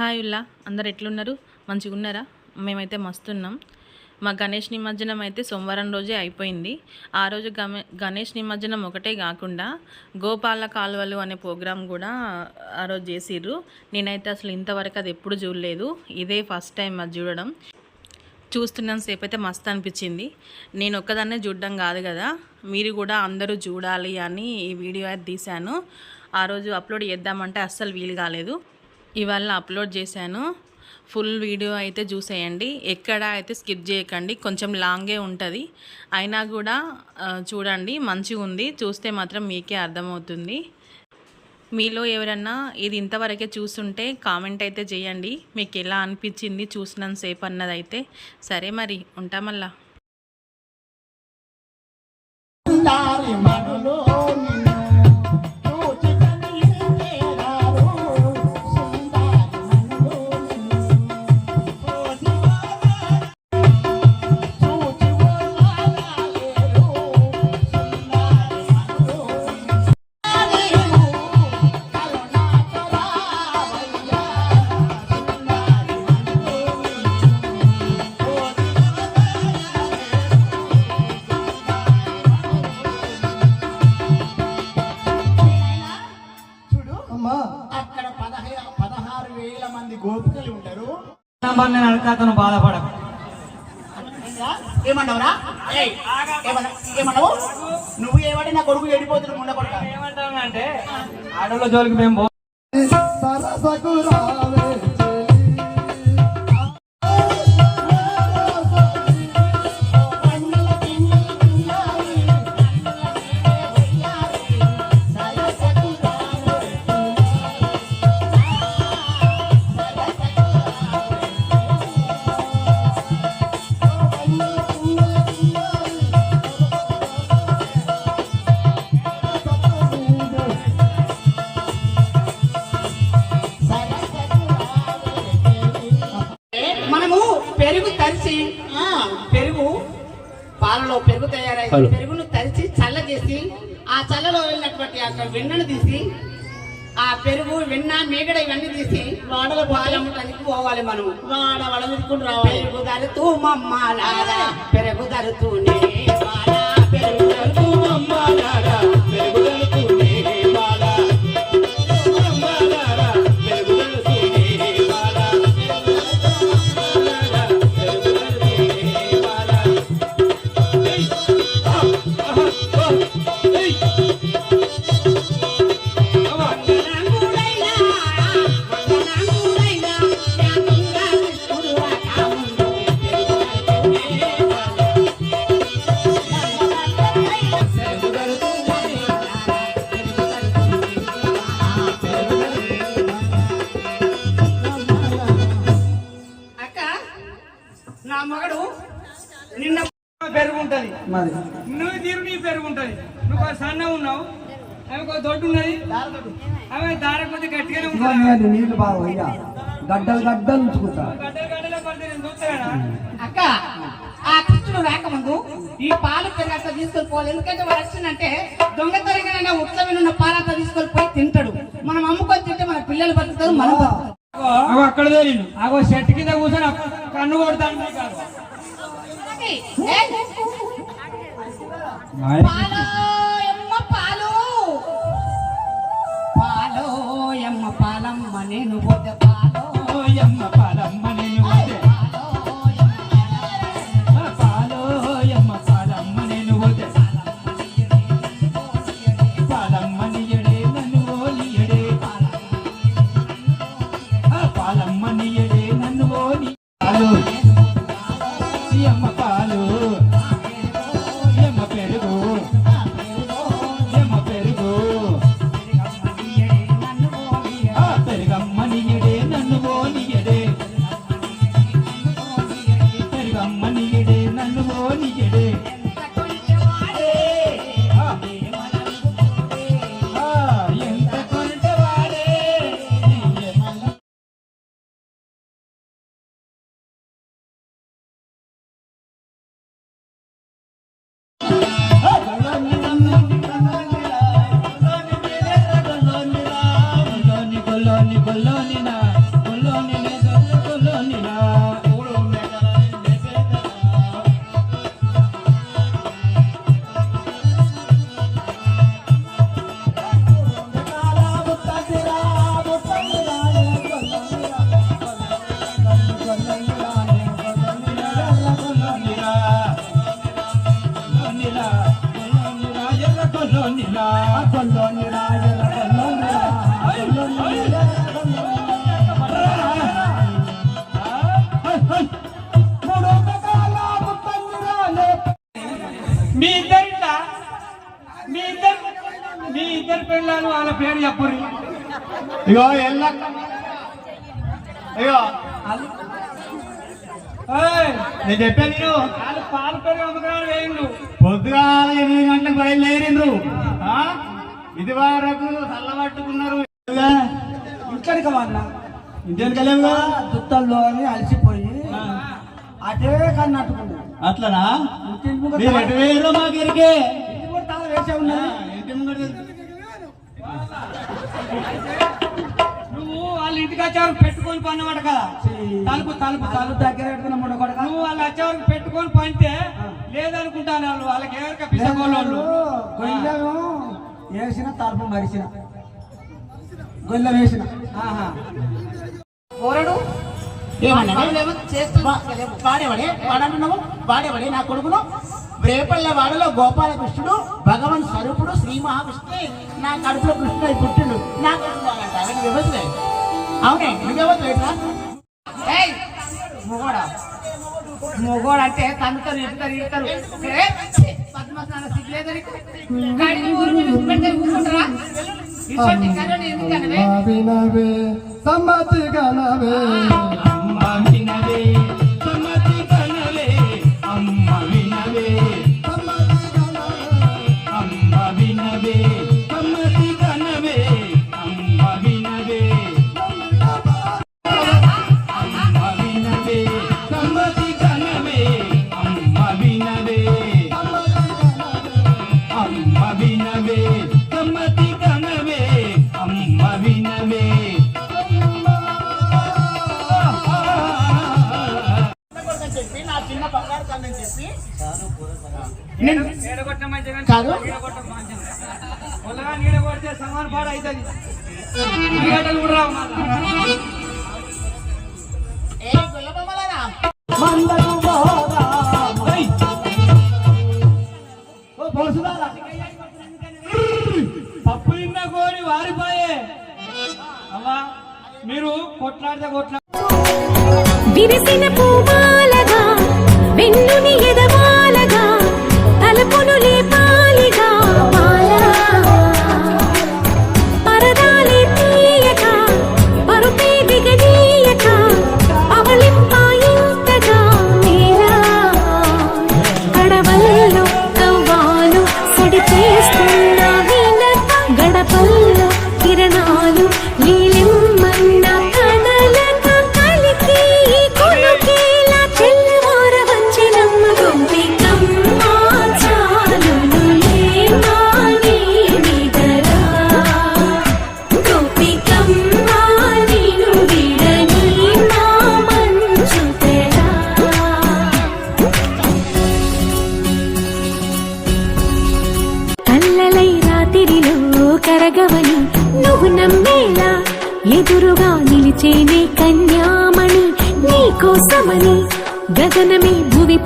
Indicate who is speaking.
Speaker 1: Hi ఉల్లా అందరు ఎట్లున్నారు? మంచిగా ఉన్నారా? మేమైతే మస్తున్నాం. మా గణేష్ నిమజ్జనం అయితే సోమవారం రోజే అయిపోయింది. ఆ రోజు గణేష్ నిమజ్జనం ఒకటే కాకుండా గోపాల కాలువలు అనే ప్రోగ్రాం కూడా ఆ రోజు చేసిర్రు. నేనైతే అసలు ఇంతవరకు అది ఎప్పుడు చూడలేదు. ఇదే ఫస్ట్ టైం అది చూడడం. చూస్తున్నాను సేపు అయితే మస్తు అనిపించింది. నేను ఒక్కదాన్నే చూడడం కాదు కదా. మీరు కూడా అందరూ చూడాలి అని ఈ వీడియో అయితే తీశాను. ఆ రోజు అప్లోడ్ చేద్దామంటే అస్సలు వీలు కాలేదు. ఇవాళ అప్లోడ్ చేశాను. ఫుల్ వీడియో అయితే చూసేయండి. ఎక్కడ అయితే స్కిప్ చేయకండి. కొంచెం లాంగే ఉంటుంది. అయినా కూడా చూడండి. మంచిగా ఉంది. చూస్తే మాత్రం మీకే అర్థమవుతుంది. మీలో ఎవరన్నా ఇది ఇంతవరకే చూస్తుంటే కామెంట్ అయితే చేయండి. మీకు ఎలా అనిపించింది చూసినంతసేపు అన్నదైతే. సరే మరి ఉంటా మళ్ళా.
Speaker 2: మరి నేను బాధపడకు?
Speaker 3: ఏమన్నావురా ఏయ్, ఏమన్నా- ఏమన్నావు నువ్వు ఏమంటే నా కొడుకు ఎడిపోతున్నావు ఉండకూడదు
Speaker 2: ఏమంటానంటే ఆడోళ్ళ జోలికి మేము
Speaker 3: పెరుగును తరిచి చల్ల చేసి ఆ చల్లలో వెళ్ళినటువంటి ఆ వెన్నను తీసి ఆ పెరుగు వెన్న మేగడ ఇవన్నీ తీసి వాడల పాలమ్మటానికి పోవాలి మనం. వాడ వడ తీసుకుని రావాలి. పెరుగు ధరుతూ మమ్మాలారా పెరుగు ధరుతూనే పెరుగు ధరుతూ మమ్మాలారా,
Speaker 2: ఉంటది.
Speaker 4: మరి.
Speaker 2: నువ్వు తీరు నీ పెరుగు ఉంటది. నువ్వు సన్న ఉన్నావు. ఆమె కొంచెం దొడ్డు ఉన్నది. ఆమె దార కొద్ది గట్టిగానే ఉంటుంది.
Speaker 4: నీళ్ళు బాగా గడ్డలు గడ్డలు ఉంచుకుంటా.
Speaker 2: గడ్డలు గడ్డలే పడితే నేను చూస్తానా
Speaker 3: అక్క ఆ కృష్ణుడు రాకముందు ఈ పాలు పెరగంతా తీసుకొని పోవాలి. ఎందుకంటే వాడు వచ్చిందంటే దొంగతనంగా ఉత్సవం ఉన్న పాలంతా తీసుకొని పోయి తింటాడు. మనం అమ్ముకొని తింటే మన పిల్లలు బతుకుతారు మనం
Speaker 2: అక్కడ అగో చెట్టు కింద కూర్చొని అక్కడ కన్ను కొడతాను
Speaker 4: 来了。రాలే
Speaker 2: మీ ఇద్దరిట మీ ఇద్దరు? మీ ఇద్దరు పిల్లలు వాళ్ళ పేరు చెప్పుర్రి.
Speaker 5: ఇగో ఎల్లక్క
Speaker 2: ఏయ్,
Speaker 5: నేను చెప్పాను
Speaker 2: వాళ్ళు పాల పేరు అమ్మకాలు వేయండు
Speaker 5: పొద్దుగాల ఎనిమిది గంటలకు బయలుదేరిండ్రు? ఇది వరకు చల్లబట్టుకున్నారు వెళ్ళాము కదా
Speaker 4: దుత్తల్లో అని అలసిపోయి అటే కన్నట్టుకున్నాడు
Speaker 5: అట్లనా? మీరు ఎటు వేయరు
Speaker 4: ముంగట తాళం వేసే
Speaker 5: ముంగట
Speaker 2: నువ్వు వాళ్ళ ఇంటికి వచ్చేవరకు పెట్టుకొని పన్నమాట కదా. తలుపు తలుపు.
Speaker 4: తలుపు దగ్గర
Speaker 2: నువ్వు వాళ్ళు వచ్చేవరకు పెట్టుకొని పంటే లేదనుకుంటాను వాళ్ళు. వాళ్ళకి ఎవరికి పిసగోళ్ళు
Speaker 4: గొల్లెము వేసిన తలుపు మరిచిన. గొల్లెం వేసిన
Speaker 3: కోరడు వాడేవాడే వాడన్నావు వాడేవాడే నా కొడుకును. రేపల్లె వాడలో గోపాలకృష్ణుడు భగవన్ స్వరూపుడు శ్రీ మహావిష్ణువు. నా కడుపులో కృష్ణుడు పుట్టిండు. నా కడుపు వ్యవస్థలే అవునే నువ్వెవరు లేట్రా మొగోడా. మొగోడు అంటే తంతారు ఇస్తారు ఇస్తారు పద్మస్నాన సిగ్గులేదు ఇటువంటి కర్రని ఎందుకనవే
Speaker 4: సమ్మతి గనవే
Speaker 3: గుల్లబొమ్మలారా
Speaker 4: మందకు పోరా ఓ పొడుసుదారా
Speaker 2: పప్పు తిన్న కోరి వారిపోయే. అవ్వా మీరు కొట్లాడితే కొట్లా
Speaker 6: విరిసిన పూమాలగా వెన్నుని ఎదవాలగా ఎదురుగా నిలిచేనే కన్యామణి నీకోసమని గగనమే భువి